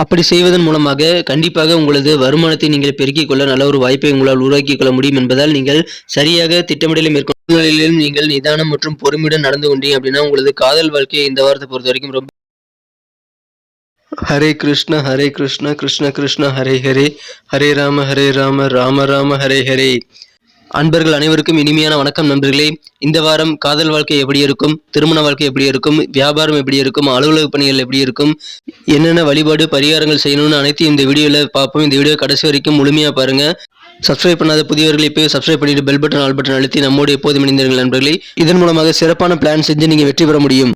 அப்படி செய்வதன் மூலமாக கண்டிப்பாக உங்களது வருமானத்தை நீங்கள் பெருக்கிக் கொள்ள நல்ல ஒரு வாய்ப்பை உங்களால் உருவாக்கிக் கொள்ள முடியும் என்பதால் நீங்கள் சரியாக திட்டமிடலை மேற்கொள்ள சூழ்நிலையிலும் நீங்கள் நிதானம் மற்றும் பொறுமையுடன் நடந்து கொண்டீங்க அப்படின்னா உங்களது காதல் வாழ்க்கையை இந்த வாரத்தை பொறுத்த வரைக்கும் ரொம்ப ஹரே கிருஷ்ண ஹரே கிருஷ்ண கிருஷ்ண கிருஷ்ண ஹரே ஹரே. ஹரே ராம ஹரே ராம ராம ராம ஹரே ஹரே. அன்பர்கள் அனைவருக்கும் இனிமையான வணக்கம் நண்பர்களே. இந்த வாரம் காதல் வாழ்க்கை எப்படி இருக்கும்? திருமண வாழ்க்கை எப்படி இருக்கும்? வியாபாரம் எப்படி இருக்கும்? அலுவலக பணிகள் எப்படி இருக்கும்? என்னென்ன வழிபாடு பரிகாரங்கள் செய்யணும்னு அனைத்தையும் இந்த வீடியோவில் பார்ப்போம். இந்த வீடியோ கடைசி வரைக்கும் முழுமையாக பாருங்க. சப்ஸ்கிரைப் பண்ணாத புதியவர்கள் இப்போ சப்ஸ்கிரைப் பண்ணிட்டு பெல் பட்டன் ஆல் பட்டன் அழுத்தி நம்மோடு எப்போதும் இணைந்தீர்கள் நண்பர்களே. இதன் மூலமாக சிறப்பான பிளான் செஞ்சு நீங்கள் வெற்றி பெற முடியும்.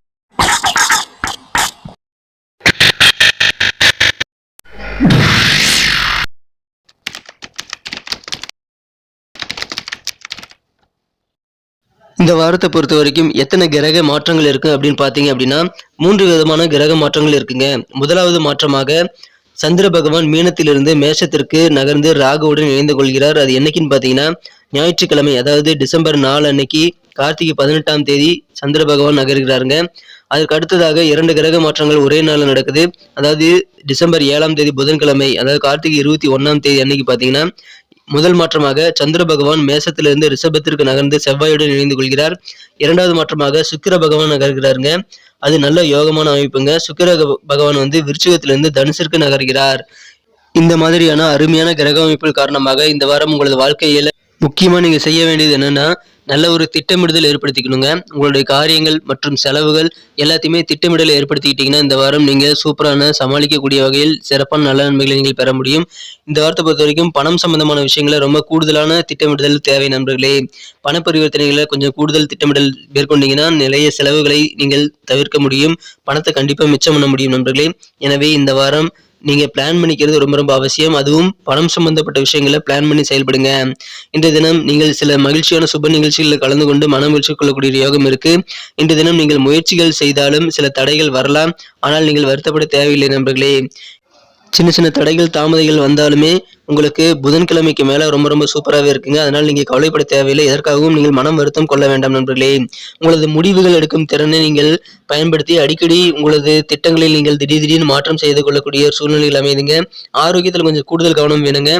இந்த வாரத்தை பொறுத்த வரைக்கும் எத்தனை கிரக மாற்றங்கள் இருக்கு அப்படின்னு பார்த்தீங்க அப்படின்னா மூன்று விதமான கிரக மாற்றங்கள் இருக்குங்க. முதலாவது மாற்றமாக சந்திர பகவான் மீனத்திலிருந்து மேஷத்திற்கு நகர்ந்து ராகுவுடன் இணைந்து கொள்கிறார். அது என்னைக்குன்னு பார்த்தீங்கன்னா ஞாயிற்றுக்கிழமை அதாவது டிசம்பர் நாலு அன்னைக்கு கார்த்திகை பதினெட்டாம் தேதி சந்திர பகவான் நகர்கிறாருங்க. அதற்கு அடுத்ததாக இரண்டு கிரக மாற்றங்கள் ஒரே நாளில் நடக்குது. அதாவது டிசம்பர் ஏழாம் தேதி புதன்கிழமை அதாவது கார்த்திகை இருபத்தி ஒன்னாம் தேதி அன்னைக்கு பார்த்தீங்கன்னா முதல் மாற்றமாக சந்திர பகவான் மேசத்திலிருந்து ரிஷபத்திற்கு நகர்ந்து செவ்வாயுடன் இணைந்து கொள்கிறார். இரண்டாவது மாற்றமாக சுக்கிர பகவான் நகர்கிறாருங்க. அது நல்ல யோகமான அமைப்புங்க. சுக்கிர பகவான் வந்து விருச்சிகத்திலிருந்து தனுசிற்கு நகர்கிறார். இந்த மாதிரியான அருமையான கிரக அமைப்பு காரணமாக இந்த வாரம் உங்களது வாழ்க்கையில முக்கியமா நீங்க செய்ய வேண்டியது என்னன்னா நல்ல ஒரு திட்டமிடுதல் ஏற்படுத்திக்கணுங்க. உங்களுடைய காரியங்கள் மற்றும் செலவுகள் எல்லாத்தையுமே திட்டமிடல் ஏற்படுத்திக்கிட்டீங்கன்னா இந்த வாரம் நீங்கள் சூப்பரான சமாளிக்கக்கூடிய வகையில் சிறப்பான நல்ல நன்மைகளை நீங்கள் பெற முடியும். இந்த வாரத்தை பொறுத்த வரைக்கும் பணம் சம்பந்தமான விஷயங்களை ரொம்ப கூடுதலான திட்டமிடுதல் தேவை நண்பர்களே. பண பரிவர்த்தனைகளை கொஞ்சம் கூடுதல் திட்டமிடல் மேற்கொண்டீங்கன்னா நிறைய செலவுகளை நீங்கள் தவிர்க்க முடியும். பணத்தை கண்டிப்பாக மிச்சம் பண்ண முடியும் நண்பர்களே. எனவே இந்த வாரம் நீங்க பிளான் பண்ணிக்கிறது ரொம்ப ரொம்ப அவசியம். அதுவும் பணம் சம்பந்தப்பட்ட விஷயங்களை பிளான் பண்ணி செயல்படுங்க. இன்றைய தினம் நீங்கள் சில மகிழ்ச்சியான சுப நிகழ்ச்சிகளில் கலந்து கொண்டு மன மகிழ்ச்சி கொள்ளக்கூடிய யோகம் இருக்கு. இன்றைய தினம் நீங்கள் முயற்சிகள் செய்தாலும் சில தடைகள் வரலாம். ஆனால் நீங்கள் வருத்தப்பட தேவையில்லை நண்பர்களே. சின்ன சின்ன தடைகள் தாமதைகள் வந்தாலுமே உங்களுக்கு புதன்கிழமைக்கு மேல ரொம்ப ரொம்ப சூப்பராகவே இருக்குங்க. அதனால் நீங்க கவலைப்பட தேவையில்லை. எதற்காகவும் நீங்கள் மனம் வருத்தம் கொள்ள வேண்டாம் நண்பர்களே. உங்களது முடிவுகள் எடுக்கும் திறனை நீங்கள் பயன்படுத்தி அடிக்கடி உங்களது திட்டங்களில் நீங்கள் திடீர் திடீர்னு மாற்றம் செய்து கொள்ளக்கூடிய சூழ்நிலைகள் அமைதுங்க ஆரோக்கியத்தில் கொஞ்சம் கூடுதல் கவனம் வேணுங்க.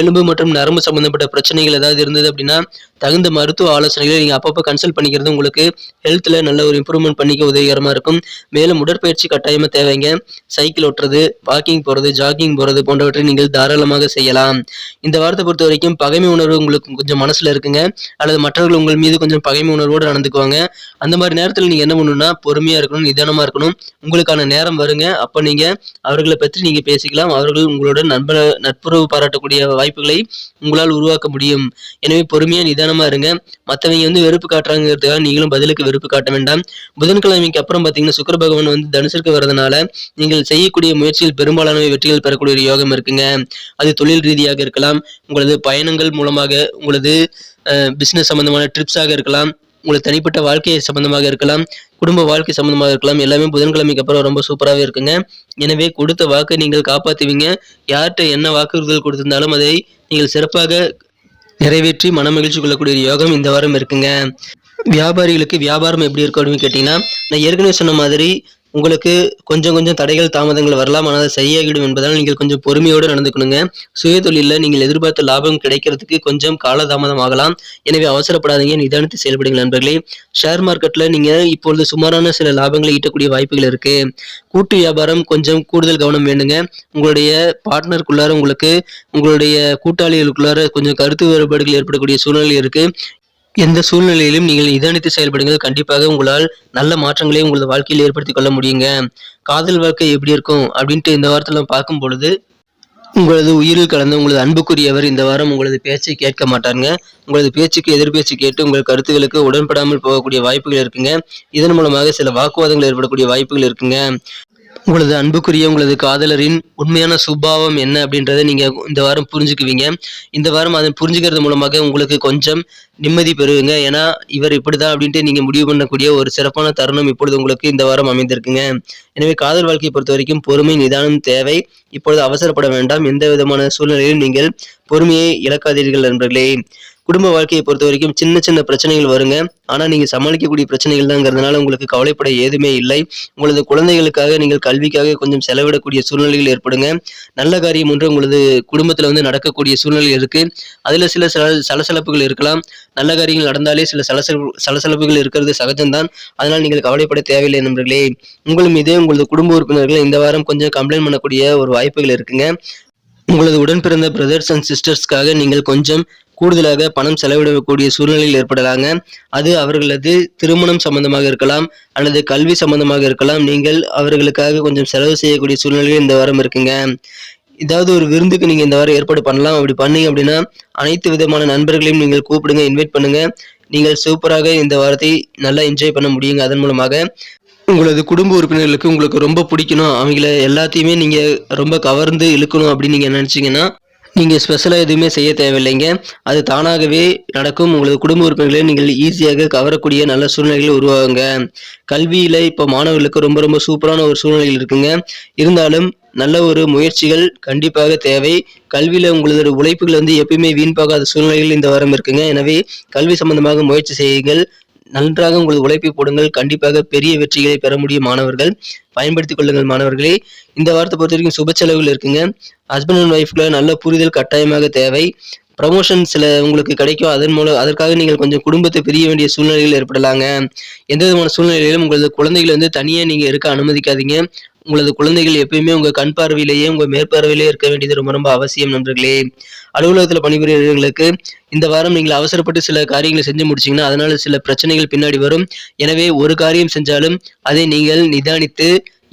எலும்பு மற்றும் நரம்பு சம்பந்தப்பட்ட பிரச்சனைகள் ஏதாவது இருந்தது அப்படின்னா தகுந்த மருத்துவ ஆலோசனைகளை நீங்கள் அப்பப்போ கன்சல்ட் பண்ணிக்கிறது உங்களுக்கு ஹெல்த்தில் நல்ல ஒரு இம்ப்ரூவ்மெண்ட் பண்ணிக்க உதவிகரமாக இருக்கும். மேலும் உடற்பயிற்சி கட்டாயமாக தேவைங்க. சைக்கிள் ஓட்டுறது வாக்கிங் போகிறது ஜாகிங் போகிறது போன்றவற்றை நீங்கள் தாராளமாக செய்ய செய்யலாம். இந்த வாரத்தை பொறுத்த வரைக்கும் பகைமை உணர்வு உங்களுக்கு கொஞ்சம் மனசில் இருக்குங்க. அல்லது மற்றவர்கள் உங்கள் மீது கொஞ்சம் பகைமை உணர்வோடு நடந்துக்குவாங்க. அந்த மாதிரி நேரத்தில் நீங்கள் என்ன பண்ணணும்னா பொறுமையாக இருக்கணும் நிதானமாக இருக்கணும். உங்களுக்கான நேரம் வருங்க. அப்போ நீங்கள் அவர்களை பற்றி நீங்கள் பேசிக்கலாம். அவர்கள் உங்களோட நண்ப நட்புறவு பாராட்டக்கூடிய வாய்ப்புகளை உங்களால் உருவாக்க முடியும். எனவே பொறுமையாக நிதானமாக இருங்க. மற்றவங்க வந்து வெறுப்பு காட்டுறாங்கிறதுக்காக நீங்களும் பதிலுக்கு வெறுப்பு காட்ட வேண்டாம். புதன்கிழமைக்கு அப்புறம் பார்த்தீங்கன்னா சுக்கர பகவான் வந்து தனுசிற்கு வரதுனால நீங்கள் செய்யக்கூடிய முயற்சியில் பெரும்பாலான வெற்றிகள் பெறக்கூடிய ஒரு யோகம் இருக்குங்க. அது தொழில் ரீதியாக இருக்கலாம் உங்களது பயணங்கள் மூலமாக உங்களது பிஸ்னஸ் சம்பந்தமான ட்ரிப்ஸாக இருக்கலாம் உங்களது தனிப்பட்ட வாழ்க்கை சம்பந்தமாக இருக்கலாம் குடும்ப வாழ்க்கை சம்பந்தமாக இருக்கலாம் எல்லாமே புதன்கிழமைக்கு அப்புறம் ரொம்ப சூப்பராகவே இருக்குங்க. எனவே கொடுத்த வாக்கை நீங்கள் காப்பாற்றுவீங்க யார்கிட்ட என்ன வாக்குறுதல் கொடுத்திருந்தாலும் அதை நீங்கள் சிறப்பாக நிறைவேற்றி மனமகிழ்ச்சி கொள்ளக்கூடிய யோகம் இந்த வாரம் இருக்குங்க. வியாபாரிகளுக்கு வியாபாரம் எப்படி இருக்கும் அப்படின்னு கேட்டிங்கன்னா நான் ஏற்கனவே சொன்ன மாதிரி உங்களுக்கு கொஞ்சம் கொஞ்சம் தடைகள் தாமதங்கள் வரலாம். ஆனால் சரியாகிடும் என்பதால் நீங்கள் கொஞ்சம் பொறுமையோடு நடந்துக்கணுங்க. சுய தொழிலில் நீங்கள் எதிர்பார்த்த லாபம் கிடைக்கிறதுக்கு கொஞ்சம் காலதாமதம் ஆகலாம். எனவே அவசரப்படாதீங்க. நிதானித்து செயல்படுங்கள் நண்பர்களே. ஷேர் மார்க்கெட்டில் நீங்கள் இப்பொழுது சுமாரான சில லாபங்களை ஈட்டக்கூடிய வாய்ப்புகள் இருக்கு. கூட்டு வியாபாரம் கொஞ்சம் கூடுதல் கவனம் வேணுங்க உங்களுடைய பார்ட்னருக்குள்ளார உங்களுக்கு உங்களுடைய கூட்டாளிகளுக்குள்ளார கொஞ்சம் கருத்து வேறுபாடுகள் ஏற்படக்கூடிய சூழ்நிலை இருக்கு. எந்த சூழ்நிலையிலும் நீங்கள் நிதானித்து செயல்படுங்கள். கண்டிப்பாக உங்களால் நல்ல மாற்றங்களை உங்களது வாழ்க்கையில் ஏற்படுத்திக் கொள்ள முடியுங்க. காதல் வாழ்க்கை எப்படி இருக்கும் அப்படின்ட்டு இந்த வாரத்தில் பார்க்கும் பொழுது உங்களது உயிரில் கலந்த உங்களது அன்புக்குரியவர் இந்த வாரம் உங்களது பேச்சை கேட்க மாட்டாருங்க. உங்களது பேச்சுக்கு எதிர்பேச்சு கேட்டு உங்கள் கருத்துக்களுக்கு உடன்படாமல் போகக்கூடிய வாய்ப்புகள் இருக்குங்க. இதன் மூலமாக சில வாக்குவாதங்கள் ஏற்படக்கூடிய வாய்ப்புகள் இருக்குங்க. உங்களது அன்புக்குரிய உங்களது காதலரின் உண்மையான சுபாவம் என்ன அப்படின்றத நீங்கள் இந்த வாரம் புரிஞ்சுக்குவீங்க. இந்த வாரம் அதை புரிஞ்சுக்கிறது மூலமாக உங்களுக்கு கொஞ்சம் நிம்மதி பெறுவீங்க. ஏன்னா இவர் இப்படிதான் அப்படின்ட்டு நீங்கள் முடிவு பண்ணக்கூடிய ஒரு சிறப்பான தருணம் இப்பொழுது உங்களுக்கு இந்த வாரம் அமைந்திருக்குங்க. எனவே காதல் வாழ்க்கையை பொறுத்த வரைக்கும் பொறுமை நிதானம் தேவை இப்பொழுது அவசரப்பட வேண்டாம். எந்த விதமான சூழ்நிலையிலும் நீங்கள் பொறுமையை இழக்காதீர்கள் நண்பர்களே. குடும்ப வாழ்க்கையை பொறுத்த வரைக்கும் சின்ன சின்ன பிரச்சனைகள் வருங்க. ஆனால் நீங்கள் சமாளிக்கக்கூடிய பிரச்சனைகள் தாங்கிறதுனால உங்களுக்கு கவலைப்பட ஏதுமே இல்லை. உங்களது குழந்தைகளுக்காக நீங்கள் கல்விக்காக கொஞ்சம் செலவிடக்கூடிய சூழ்நிலைகள் ஏற்படுங்க. நல்ல காரியம் ஒன்று உங்களது குடும்பத்தில் வந்து நடக்கக்கூடிய சூழ்நிலை இருக்கு. அதில் சில சல- சலசலப்புகள் இருக்கலாம். நல்ல காரியங்கள் நடந்தாலே சில சலசல சலசலப்புகள் இருக்கிறது சகஜம்தான். அதனால் நீங்கள் கவலைப்பட தேவையில்லை நண்பர்களே. உங்கள் மீது உங்களது குடும்ப உறுப்பினர்கள் இந்த வாரம் கொஞ்சம் கம்ப்ளைண்ட் பண்ணக்கூடிய ஒரு வாய்ப்புகள் இருக்குங்க. உங்களது உடன் பிறந்த பிரதர்ஸ் அண்ட் சிஸ்டர்ஸ்க்காக நீங்கள் கொஞ்சம் கூடுதலாக பணம் செலவிடக்கூடிய சூழ்நிலையில் ஏற்படலாங்க. அது அவர்களது திருமணம் சம்பந்தமாக இருக்கலாம் அல்லது கல்வி சம்பந்தமாக இருக்கலாம். நீங்கள் அவர்களுக்காக கொஞ்சம் செலவு செய்யக்கூடிய சூழ்நிலையில் இந்த வாரம் இருக்குங்க. ஏதாவது ஒரு விருந்துக்கு நீங்கள் இந்த வாரம் ஏற்பாடு பண்ணலாம். அப்படி பண்ணீங்க அப்படின்னா அனைத்து விதமான நண்பர்களையும் நீங்கள் கூப்பிடுங்க இன்வைட் பண்ணுங்க. நீங்கள் சூப்பராக இந்த வாரத்தை நல்லா என்ஜாய் பண்ண முடியுங்க. அதன் மூலமாக உங்களது குடும்ப உறுப்பினர்களுக்கு உங்களுக்கு ரொம்ப பிடிக்கணும். அவங்கள எல்லாத்தையுமே நீங்கள் ரொம்ப கவர்ந்து இழுக்கணும் அப்படின்னு நீங்கள் நினச்சிங்கன்னா நீங்கள் ஸ்பெஷலாக எதுவுமே செய்ய தேவையில்லைங்க. அது தானாகவே நடக்கும். உங்களது குடும்ப உறுப்பினர்களை நீங்கள் ஈஸியாக கவரக்கூடிய நல்ல சூழ்நிலைகள் உருவாகுங்க. கல்வியில் இப்போ மாணவர்களுக்கு ரொம்ப ரொம்ப சூப்பரான ஒரு சூழ்நிலைகள் இருக்குங்க. இருந்தாலும் நல்ல ஒரு முயற்சிகள் கண்டிப்பாக தேவை. கல்வியில் உங்களது உழைப்புகள் வந்து எப்பயுமே வீண் போகாத சூழ்நிலைகள் இந்த வாரம் இருக்குங்க. எனவே கல்வி சம்பந்தமாக முயற்சி செய்யுங்கள். நன்றாக உங்களது உழைப்பை போடுங்கள். கண்டிப்பாக பெரிய வெற்றிகளை பெற முடியும் மாணவர்கள். பயன்படுத்திக் கொள்ளுங்கள் மாணவர்களே. இந்த வாரத்தை பொறுத்த வரைக்கும் சுப செலவுகள் இருக்குங்க. ஹஸ்பண்ட் அண்ட் ஒய்ஃப்ல நல்ல புரிதல் கட்டாயமாக தேவை. ப்ரமோஷன் சில உங்களுக்கு கிடைக்கும். அதன் மூலம் அதற்காக நீங்கள் கொஞ்சம் குடும்பத்தை பிரிய வேண்டிய சூழ்நிலைகள் ஏற்படலாங்க. எந்த விதமான சூழ்நிலையிலும் உங்களது குழந்தைகளை வந்து தனியாக நீங்கள் இருக்க அனுமதிக்காதீங்க. உங்களது குழந்தைகள் எப்பயுமே உங்க கண் பார்வையிலேயே உங்க மேற்பார்வையிலேயே இருக்க வேண்டியது ரொம்ப ரொம்ப அவசியம் நண்பர்களே. அலுவலகத்தில் பணிபுரியவர்களுக்கு இந்த வாரம் நீங்கள் அவசரப்பட்டு சில காரியங்களை செஞ்சு முடிச்சீங்கன்னா அதனால சில பிரச்சனைகள் பின்னாடி வரும். எனவே ஒரு காரியம் செஞ்சாலும் அதை நீங்கள் நிதானித்து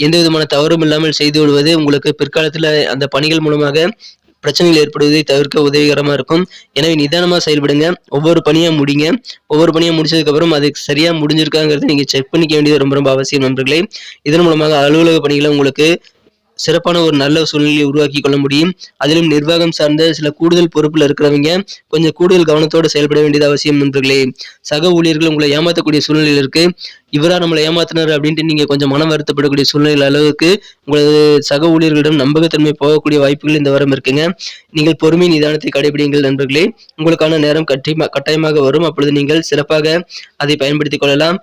எந்த விதமான தவறும் இல்லாமல் செய்து விடுவது உங்களுக்கு பிற்காலத்தில் அந்த பணிகள் மூலமாக பிரச்சனைகள் ஏற்படுவதை தவிர்க்க உதவிகரமா இருக்கும். எனவே நிதானமா செயல்படுங்க. ஒவ்வொரு பணியாக முடிங்க. ஒவ்வொரு பணியா முடிச்சதுக்கப்புறம் அது சரியா முடிஞ்சிருக்காங்கிறத நீங்க செக் பண்ணிக்க வேண்டியது ரொம்ப ரொம்ப அவசியம் நண்பர்களே. இதன் மூலமாக அலுவலக பணிகளை உங்களுக்கு சிறப்பான ஒரு நல்ல சூழ்நிலையை உருவாக்கி கொள்ள முடியும். அதிலும் நிர்வாகம் சார்ந்த சில கூடுதல் பொறுப்பில் இருக்கிறவங்க கொஞ்சம் கூடுதல் கவனத்தோடு செயல்பட வேண்டியது அவசியம் நண்பர்களே. சக ஊழியர்கள் உங்களை ஏமாற்றக்கூடிய சூழ்நிலையில் இருக்கு. இவரா நம்மளை ஏமாத்தினார் அப்படின்ட்டு நீங்க கொஞ்சம் மனம் வருத்தப்படக்கூடிய சூழ்நிலை அளவுக்கு உங்களது சக ஊழியர்களிடம் நம்பகத்தன்மை போகக்கூடிய வாய்ப்புகள் இந்த வாரம் இருக்குங்க. நீங்கள் பொறுமை நிதானத்தை கடைபிடிங்கள் நண்பர்களே. உங்களுக்கான நேரம் கட்டாயமா கட்டாயமாக வரும். அப்பொழுது நீங்கள் சிறப்பாக அதை பயன்படுத்திக் கொள்ளலாம்.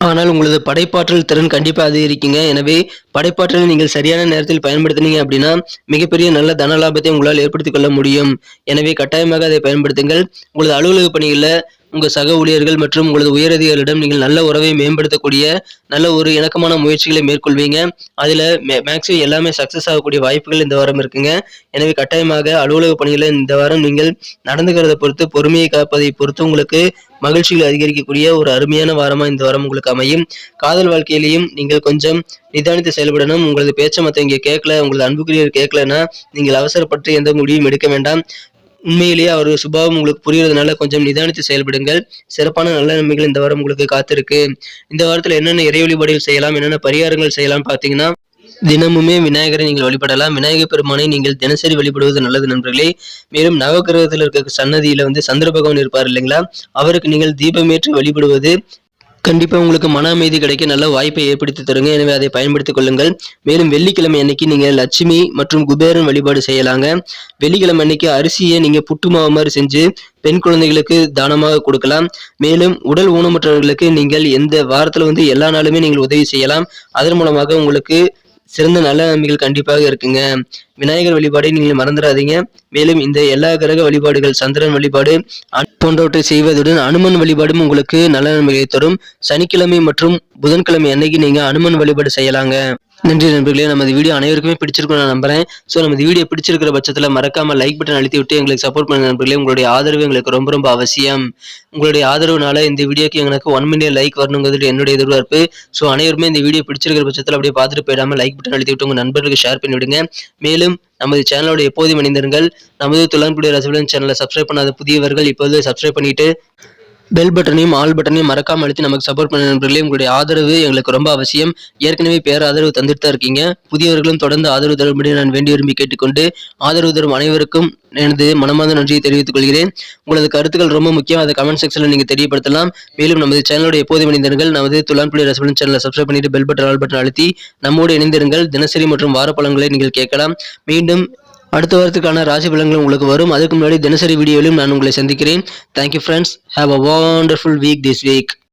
ஆனால் உங்களது படைப்பாற்றல் திறன் கண்டிப்பாக அதிகரிக்குங்க. எனவே படைப்பாற்றலை நீங்கள் சரியான நேரத்தில் பயன்படுத்தினீங்க அப்படின்னா மிகப்பெரிய நல்ல தன லாபத்தை உங்களால் ஏற்படுத்திக் கொள்ள முடியும். எனவே கட்டாயமாக அதை பயன்படுத்துங்கள். உங்களது அலுவலக பணிகளில் உங்கள் சக ஊழியர்கள் மற்றும் உங்களது உயரதிகளிடம் நீங்கள் நல்ல உறவை மேம்படுத்தக்கூடிய நல்ல ஒரு இணக்கமான முயற்சிகளை மேற்கொள்வீங்க. அதில் மே மேக்ஸிமம் எல்லாமே சக்ஸஸ் ஆகக்கூடிய வாய்ப்புகள் இந்த வாரம் இருக்குங்க. எனவே கட்டாயமாக அலுவலக பணிகளை இந்த வாரம் நீங்கள் நடந்துக்கிறத பொறுத்து பொறுமையை காப்பதை பொறுத்து உங்களுக்கு மகிழ்ச்சிகள் அதிகரிக்கக்கூடிய ஒரு அருமையான வாரமாக இந்த வாரம் உங்களுக்கு அமையும். காதல் வாழ்க்கையிலையும் நீங்கள் கொஞ்சம் நிதானித்து செயல்படணும். உங்களது பேச்சை மற்றவங்க கேட்கல உங்களது அன்புக்குரியவர் கேட்கலன்னா நீங்கள் அவசரப்பட்டு எந்த முடிவும் எடுக்க வேண்டாம். உண்மையிலேயே அவர் சுபாவம் உங்களுக்கு புரியறதுனால கொஞ்சம் நிதானித்து செயல்படுங்கள். சிறப்பான நல்ல நன்மைகள் இந்த வாரம் உங்களுக்கு காத்திருக்கு. இந்த வாரத்தில் என்னென்ன இறை வழிபாடுகள் செய்யலாம் என்னென்ன பரிகாரங்கள் செய்யலாம் பார்த்தீங்கன்னா தினமுமே விநாயகரை நீங்கள் வழிபடலாம். விநாயகர் பெருமானை நீங்கள் தினசரி வழிபடுவது நல்லது நண்பர்களே. மேலும் நவகிரகத்தில் இருக்க சன்னதியில வந்து சந்திர பகவான் இருப்பார் இல்லைங்களா? அவருக்கு நீங்கள் தீபமேற்றி வழிபடுவது கண்டிப்பாக உங்களுக்கு மன அமைதி கிடைக்க நல்ல வாய்ப்பை ஏற்படுத்தி தருங்க. எனவே அதை பயன்படுத்திக் கொள்ளுங்கள். மேலும் வெள்ளிக்கிழமை அன்னைக்கு நீங்கள் லட்சுமி மற்றும் குபேரன் வழிபாடு செய்யலாங்க. வெள்ளிக்கிழமை அன்னைக்கு அரிசியை நீங்கள் புட்டு மாவு மாதிரி செஞ்சு பெண் குழந்தைகளுக்கு தானமாக கொடுக்கலாம். மேலும் உடல் ஊனமுற்றவர்களுக்கு நீங்கள் எந்த வாரத்தில் வந்து எல்லா நாளுமே நீங்கள் உதவி செய்யலாம். அதன் மூலமாக உங்களுக்கு சிறந்த நல்ல நன்மைகள் கண்டிப்பாக இருக்குங்க. விநாயகர் வழிபாடை நீங்கள் மறந்துடாதீங்க மேலும் இந்த எல்லா கிரக வழிபாடுகள் சந்திரன் வழிபாடு போன்றவற்றை செய்வதுடன் அனுமன் வழிபாடும் உங்களுக்கு நல்ல நன்மைகளை தரும். சனிக்கிழமை மற்றும் புதன்கிழமை அன்னைக்கு நீங்க அனுமன் வழிபாடு செய்யலாங்க. நன்றி நண்பர்களே. நமது வீடியோ அனைவருக்குமே பிடிச்சிருக்கும் நான் நம்புறேன். ஸோ நமது வீடியோ பிடிச்சிருக்கிற பட்சத்தில் மறக்காம லைக் பட்டன் அழுத்தி விட்டு எங்களுக்கு சப்போர்ட் பண்ண நண்பர்களே. உங்களுடைய ஆதரவு எங்களுக்கு ரொம்ப ரொம்ப அவசியம். உங்களுடைய ஆதரவுனால இந்த வீடியோக்கு எனக்கு ஒன் மில்லியன் லைக் வரணுங்கிறது என்னுடைய எதிர்பார்ப்பு. ஸோ அனைவருமே இந்த வீடியோ பிடிச்சிருக்கிற பட்சத்தில் அப்படியே பார்த்துட்டு போயிடாம லைக் பட்டன் அழுத்தி விட்டு உங்கள் நண்பர்களுக்கு ஷேர் பண்ணிவிடுங்க. மேலும் நமது சேனலோட எப்போதும் இணைந்திருங்கள். நமது துளன்புடைய ரசகுலன் சேனலை சப்ஸ்கிரைப் பண்ணாத புதியவர்கள் இப்போது சப்ஸ்கிரைப் பண்ணிட்டு பெல் பட்டனையும் ஆல் பட்டனையும் மறக்காம அழுத்தி நமக்கு சப்போர்ட் பண்ண நண்பர்களே உங்களுடைய ஆதரவு எங்களுக்கு ரொம்ப அவசியம். ஏற்கனவே பேர் ஆதரவு தந்துட்டு தான் இருக்கீங்க. புதியவர்களும் தொடர்ந்து ஆதரவு தரும்படி நான் வேண்டி விரும்பி கேட்டுக்கொண்டு ஆதரவு தரும் அனைவருக்கும் எனது மனமார்ந்த நன்றியை தெரிவித்துக் கொள்கிறேன். உங்களது கருத்துக்கள் ரொம்ப முக்கியம். அதை கமெண்ட் செக்ஷனில் நீங்கள் தெரியப்படுத்தலாம். மேலும் நமது சேனலோட எப்போதும் இணைந்திருங்கள். நமது துலான்புலி ரசபலன் சேனலை சப்ஸ்கிரைப் பண்ணிட்டு பெல் பட்டன் ஆல் பட்டன் அழுத்தி நம்மோடு இணைந்திருங்கள். தினசரி மற்றும் வார நீங்கள் கேட்கலாம். மீண்டும் அடுத்த வாரத்துக்கான ராசி பலன்கள் உங்களுக்கு வரும். அதுக்கு முன்னாடி தினசரி வீடியோவிலும் நான் உங்களை சந்திக்கிறேன். Thank you friends have a wonderful week this week